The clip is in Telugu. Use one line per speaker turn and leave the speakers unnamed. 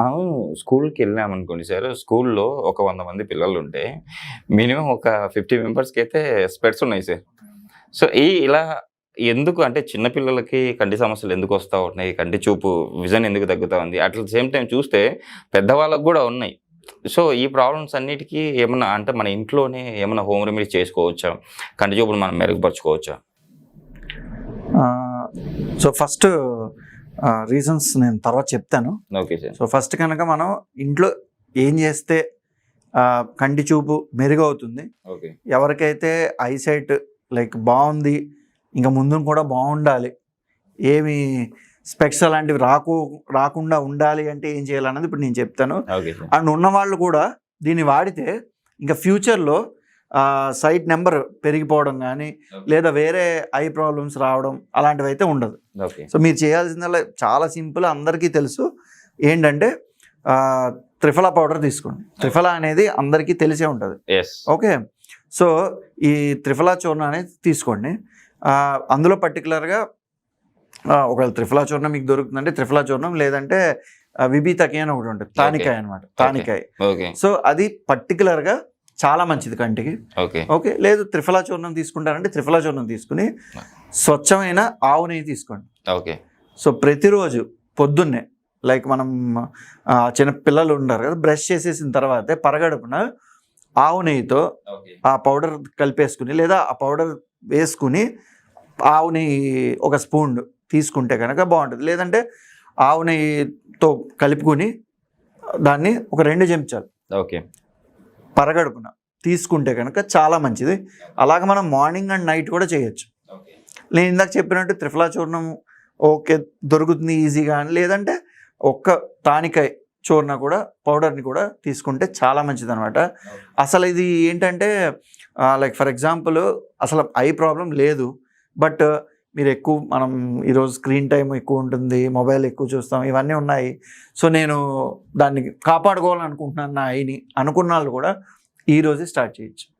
మనం స్కూల్కి వెళ్ళాం అనుకోండి సార్ స్కూల్లో ఒక వంద మంది పిల్లలు ఉంటే మినిమం ఒక ఫిఫ్టీ మెంబర్స్కి అయితే స్పెట్స్ ఉన్నాయి సార్. సో ఈ ఇలా ఎందుకు అంటే చిన్నపిల్లలకి కంటి సమస్యలు ఎందుకు వస్తూ ఉన్నాయి కంటి చూపు విజన్ ఎందుకు తగ్గుతూ ఉంది అట్ సేమ్ టైం చూస్తే పెద్దవాళ్ళకు కూడా ఉన్నాయి. సో ఈ ప్రాబ్లమ్స్ అన్నిటికీ ఏమన్నా అంటే మన ఇంట్లోనే ఏమైనా హోమ్ రెమెడీ చేసుకోవచ్చా? కంటి చూపును మనం మెరుగుపరచుకోవచ్చా?
సో ఫస్ట్ రీజన్స్ నేను తర్వాత చెప్తాను.
ఓకే సార్
సో ఫస్ట్ కనుక మనం ఇంట్లో ఏం చేస్తే కంటి చూపు మెరుగవుతుంది. ఎవరికైతే ఐసైట్ లైక్ బాగుంది ఇంకా ముందు కూడా బాగుండాలి ఏమి స్పెక్స్ అలాంటివి రాకు రాకుండా ఉండాలి అంటే ఏం చేయాలన్నది ఇప్పుడు నేను చెప్తాను. అండ్ ఉన్న వాళ్ళు కూడా దీన్ని వాడితే ఇంకా ఫ్యూచర్లో సైట్ నెంబర్ పెరిగిపోవడం కానీ లేదా వేరే ఐ ప్రాబ్లమ్స్ రావడం అలాంటివి అయితే ఉండదు సో మీరు చేయాల్సిందల్లా చాలా సింపుల్ అందరికీ తెలుసు. ఏంటంటే త్రిఫలా పౌడర్ తీసుకోండి. త్రిఫలా అనేది అందరికీ తెలిసే ఉంటుంది. ఓకే? సో ఈ త్రిఫలా చూర్ణం అనేది తీసుకోండి. అందులో పర్టికులర్గా ఒకవేళ త్రిఫలా చూర్ణం మీకు దొరుకుతుందంటే త్రిఫలా చూర్ణం లేదంటే విభీతకి అని ఒకటి ఉంటుంది. తానికాయ అనమాట తానికాయ. సో అది పర్టికులర్గా చాలా మంచిది కంటికి.
ఓకే.
ఓకే లేదు త్రిఫలా చూర్ణం తీసుకుంటారంటే త్రిఫలా చూర్ణం తీసుకుని స్వచ్ఛమైన ఆవు నెయ్యి తీసుకోండి.
ఓకే.
సో ప్రతిరోజు పొద్దున్నే లైక్ మనం చిన్న పిల్లలు ఉంటారు కదా బ్రష్ చేసేసిన తర్వాతే పరగడుపున ఆవు నెయ్యితో ఆ పౌడర్ కలిపేసుకుని లేదా ఆ పౌడర్ వేసుకుని ఆవు నెయ్యి ఒక స్పూన్ తీసుకుంటే కనుక బాగుంటుంది. లేదంటే ఆవు నెయ్యితో కలుపుకొని దాన్ని ఒక రెండు చెంచాలు
ఓకే.
పరగడుపున తీసుకుంటే కనుక చాలా మంచిది. అలాగే మనం మార్నింగ్ అండ్ నైట్ కూడా చేయొచ్చు. నేను ఇందాక చెప్పినట్టు త్రిఫలా చూర్ణం ఓకే దొరుకుతుంది ఈజీగా అని. లేదంటే ఒక్క తానికాయ చూర్ణ కూడా పౌడర్ని కూడా తీసుకుంటే చాలా మంచిది అనమాట అసలు ఇది ఏంటంటే లైక్ ఫర్ ఎగ్జాంపుల్ అసలు ఐ ప్రాబ్లం లేదు. బట్ మీరు ఎక్కువ మనం ఈరోజు స్క్రీన్ టైం ఎక్కువ ఉంటుంది మొబైల్ ఎక్కువ చూస్తాం ఇవన్నీ ఉన్నాయి. సో నేను దాన్ని కాపాడుకోవాలనుకుంటున్నాను నా ఐని. అనుకున్న వాళ్ళు కూడా ఈరోజే స్టార్ట్ చేయొచ్చు.